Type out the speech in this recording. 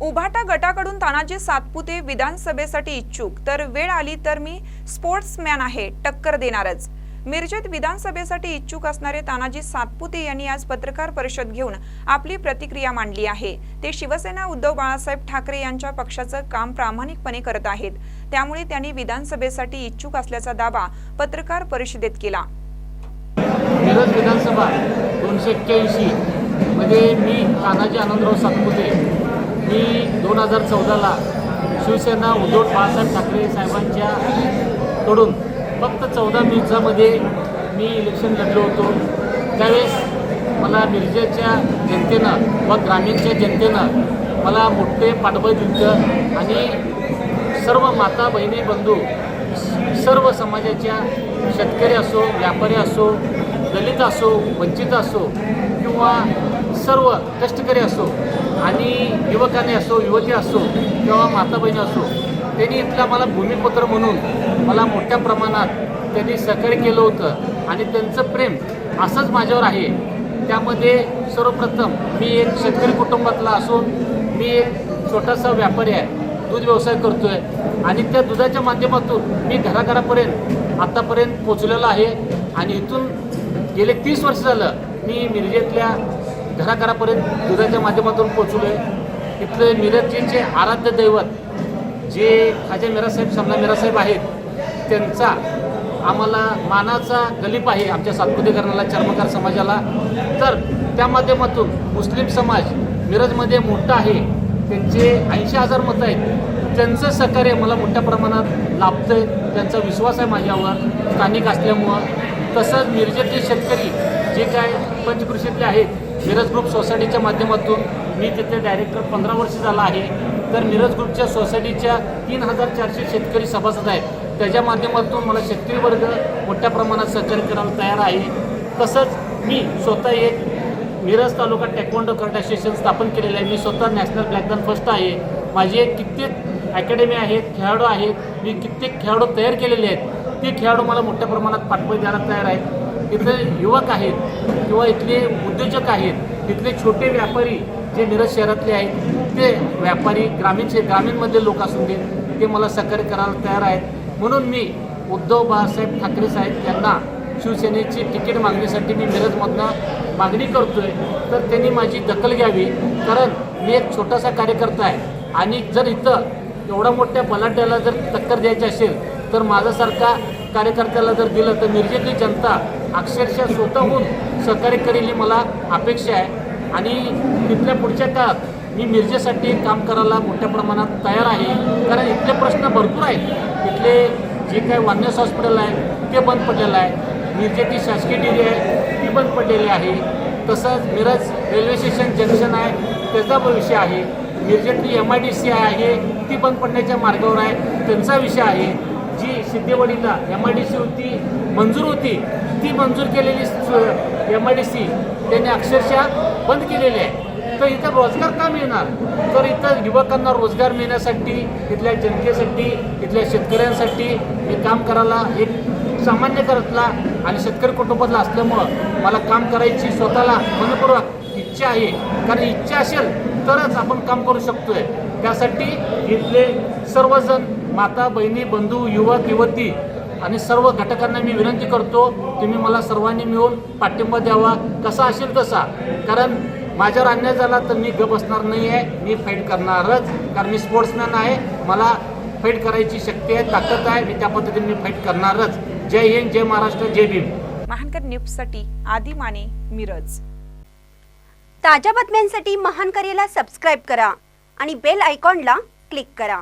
उभाटा गटाकडून तानाजी सातपुते विधानसभेसाठी इच्छुक. तर वेळ आली तर मी स्पोर्ट्समॅन आहे टक्कर देणारच. मिरजेत विधानसभेसाठी इच्छुक असणारे तानाजी सातपुते यांनी आज पत्रकार परिषद घेऊन आपली प्रतिक्रिया मांडली आहे. ते शिवसेना उद्धव बाळासाहेब ठाकरे यांच्या पक्षाचं काम प्रामाणिकपणे करत आहेत. त्यामुळे त्यांनी विधानसभेसाठी इच्छुक असल्याचा दावा पत्रकार परिषदेत केला. मिरज विधानसभा दोनशे एक्क्याऐंशी मध्ये मी तानाजी आनंदराव सातपुते मी दोन हजार चौदाला शिवसेना उद्धव बाळासाहेब ठाकरे साहेबांच्या कडून फक्त चौदा मिरजामध्ये मी इलेक्शन लढलो होतो. त्यावेळेस मला मिरजेच्या जनतेनं व ग्रामीणच्या जनतेनं मला मोठे पाठबळ दिलं आणि सर्व माता बहिणी बंधू सर्व समाजाच्या शेतकरी असो व्यापारी असो दलित असो वंचित असो किंवा सर्व कष्टकरी असो आणि युवकाने असो युवती असो किंवा माता बहिणी असो त्यांनी इथला मला भूमिपुत्र म्हणून मला मोठ्या प्रमाणात त्यांनी सहकार्य केलं होतं आणि त्यांचं प्रेम असंच माझ्यावर आहे. त्यामध्ये सर्वप्रथम मी एक शेतकरी कुटुंबातला असून मी एक छोटासा व्यापारी आहे दूध व्यवसाय करतोय आणि त्या दुधाच्या माध्यमातून मी घराघरापर्यंत आतापर्यंत पोचलेलो आहे. आणि इथून गेले तीस वर्ष झालं मी मिरजेतल्या घराघरापर्यंत दुधाच्या माध्यमातून पोचलो आहे इथले मिरजजींचे आराध्य दैवत जे खाजे मिरासाहेब समला मिरासाहेब आहेत त्यांचा आम्हाला मानाचा गलीप आहे आमच्या सातपुतेकरणाला चर्मकार समाजाला. तर त्या माध्यमातून मुस्लिम समाज मिरजमध्ये मोठा आहे त्यांचे ऐंशी हजार मतं आहेत त्यांचं सहकार्य मला मोठ्या प्रमाणात लाभतं आहे त्यांचा विश्वास आहे माझ्यावर स्थानिक असल्यामुळं. तसंच मिरजेतले शेतकरी जे काय पंचकृषीतले आहेत मिरज ग्रुप सोसायटीच्या माध्यमातून मी तिथे डायरेक्टर पंधरा वर्ष झाला आहे. तर मिरज ग्रुपच्या सोसायटीच्या तीन हजार चारशे शेतकरी सभासद आहेत. त्याच्या माध्यमातून मला शेतकरी वर्ग मोठ्या प्रमाणात सहकार्य करायला तयार आहे. तसंच मी स्वतः एक Miraj taluka taekwondo current association स्थापन केलेलं आहे. मी स्वतः नॅशनल ब्लॅकबॅन फर्स्ट आहे. एक कित्येक अकॅडमी आहेत खेळाडू आहेत. मी कित्येक खेळाडू तयार केलेले आहेत. ते खेळाडू मला मोठ्या प्रमाणात पाठबळ द्यायला तयार आहेत. इथले युवक आहेत किंवा इथले उद्योजक आहेत इथले छोटे व्यापारी जे मिरज शहरातले आहेत ते व्यापारी ग्रामीण शे ग्रामीणमधले लोक असून दे ते मला सहकार्य करायला तयार आहेत. म्हणून मी उद्धव बाळासाहेब ठाकरे साहेब यांना शिवसेनेची तिकीट मागणीसाठी मी मिरजमधनं मागणी करतो आहे तर त्यांनी माझी दखल घ्यावी कारण मी एक छोटासा कार्यकर्ता आहे आणि जर इथं एवढ्या मोठ्या बलाढ्याला जर टक्कर द्यायची असेल तर माझ्यासारखा कार्यकर्त्याला जर दिलं तर निर्जेती जनता अक्षरशः स्वतःहून सहकार्य करेल ही मला अपेक्षा आहे. आणि तिथल्या पुढच्या काळात मी मिरजेसाठी काम करायला मोठ्या प्रमाणात तयार आहे. कारण इथले प्रश्न भरपूर आहेत. इथले जे काही वान्यस हॉस्पिटल आहे ते बंद पडलेलं आहे. मिरजेची शासकीय डिग्री आहे ती बंद पडलेली आहे. तसंच मिरज रेल्वे स्टेशन जंक्शन आहे त्याचा विषय आहे. मिरजेतली एम आय डी सी आहे ती बंद पडण्याच्या मार्गावर आहे त्यांचा विषय आहे. जी सिद्धेवाडीला एम आय डी सी होती मंजूर होती ती मंजूर केलेली एम आय डी सी त्यांनी अक्षरशः बंद केलेली आहे. तर इथं रोजगार का मिळणार? तर इथं युवकांना रोजगार मिळण्यासाठी इथल्या जनतेसाठी इथल्या शेतकऱ्यांसाठी हे काम करायला एक सामान्य करतला आणि शेतकरी कुटुंबातला असल्यामुळं मला काम करायची स्वतःला मनपूर्वक इच्छा आहे. कारण इच्छा असेल तरच आपण काम करू शकतोय. त्यासाठी इथले सर्वजण माता बहिणी बंधू युवक युवती आणि सर्व घटकांना मी विनंती करतो तुम्ही मला सर्वांनी मिळून पाठिंबा द्यावा. कसा असेल तसा. कारण माझ्यावर अन्याय झाला तर मी गप बसणार नाही आहे मी फाईट करणारच. कारण मी स्पोर्ट्समॅन आहे मला फाईट करायची शक्ती आहे ताकद आहे मी त्या पद्धतीने मी फाईट करणारच. जय हिंद जय महाराष्ट्र जय भीम. महानकर न्यूजसाठी आदी माने मिरज. ताज्या बातम्यांसाठी महानकरेला सबस्क्राईब करा आणि बेल आयकॉनला क्लिक करा.